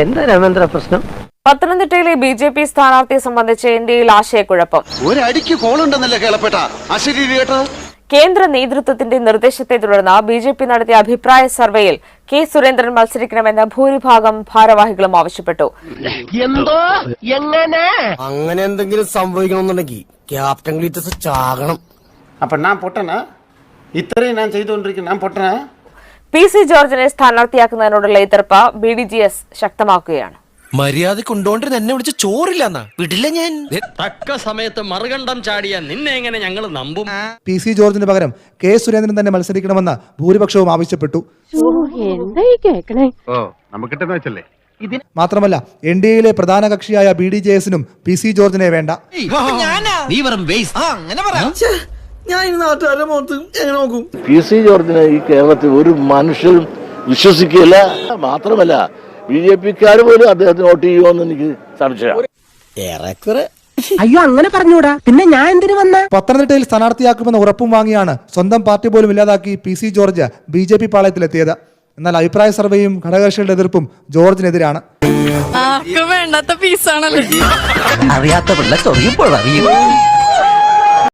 എന്താ രാമേന്ദ്ര പ്രശ്നം? പത്തനംതിട്ടയിലെ ബി ജെ പി സ്ഥാനാർത്ഥിയെ സംബന്ധിച്ച് ഇന്ത്യയിൽ ആശയക്കുഴപ്പം. ഒരടിക്ക് കോളുണ്ടെന്നല്ലേ കേളപ്പെട്ട? അശരീരി കേട്ടോ കേന്ദ്ര നേതൃത്വത്തിന്റെ നിർദ്ദേശത്തെ തുടർന്ന് ബി ജെ പി നടത്തിയ അഭിപ്രായ സർവേയിൽ കെ സുരേന്ദ്രൻ മത്സരിക്കണമെന്ന് ഭൂരിഭാഗം ഭാരവാഹികളും ആവശ്യപ്പെട്ടു. എന്തോ? എങ്ങനെ? അങ്ങനെ എന്തെങ്കിലും സംഭവിക്കണമെന്നുണ്ടെങ്കിൽ ക്യാപ്റ്റൻ ഗ്ലീറ്റസ് ചാകണം. അപ്പൊ ഞാൻ പൊട്ടനാ? ഇത്രയും ഞാൻ ചെയ്തുകൊണ്ടിരിക്കുന്ന ഞാൻ പൊട്ടനാ? പി സി ജോർജിനെ സ്ഥാനാർത്ഥിയാക്കുന്നതിനോടുള്ള എതിർപ്പ് ബി ഡി ജി എസ് ശക്തമാക്കുകയാണ്. മര്യാദയ്ക്ക് ഉണ്ടോണ്ടിരുന്ന എന്നെ വിളിച്ച് ചോറില്ല വിടില്ല ഞാൻ. തക്ക സമയത്ത് മറുകണ്ഠം ചാടിയ നിന്നെ എങ്ങനെ ഞങ്ങൾ നമ്പും? പി സി ജോർജിന് പകരം കെ സുരേന്ദ്രൻ തന്നെ മത്സരിക്കണമെന്ന ഭൂരിപക്ഷവും ആവശ്യപ്പെട്ടു. എന്തായി കേക്കണേ? ഓ നമുക്കിട്ടെന്ന് വെച്ചല്ലേ? മാത്രമല്ല എൻ ഡി എയിലെ പ്രധാന കക്ഷിയായ ബി ഡി ജെ എസിനും പി സി ജോർജിനെ വേണ്ട. ഞാൻ ഈ നാട്ടുകാരുടെ മുഖത്ത് എങ്ങനെ നോക്കും? പി സി ജോർജിനെ ഈ കേരളത്തിൽ ഒരു മനുഷ്യരും വിശ്വസിക്കില്ല മാത്രമല്ല ബി ജെ പിക്കാർ പോലും അദ്ദേഹത്തിന് വോട്ട് ചെയ്യുമെന്ന് എനിക്ക് സംശയം ഏറെക്കുറെ. അയ്യോ അങ്ങനെ പറഞ്ഞൂടാ. പിന്നെ ഞാൻ എന്തിനു വന്ന? പത്തനംതിട്ടയിൽ സ്ഥാനാർത്ഥിയാക്കുമെന്ന ഉറപ്പും വാങ്ങിയാണ് സ്വന്തം പാർട്ടി പോലും ഇല്ലാതാക്കി P C George B J P പാളയത്തിലെത്തിയത്. എന്നാൽ അഭിപ്രായ സർവേയും ഘടകകക്ഷികളുടെ എതിർപ്പും ജോർജിനെതിരാണ്. ആർക്കും വേണ്ടാത്ത പീസാണല്ലോ അറിയാത്ത പിള്ള ചൊറിയുമ്പോൾ അറിയും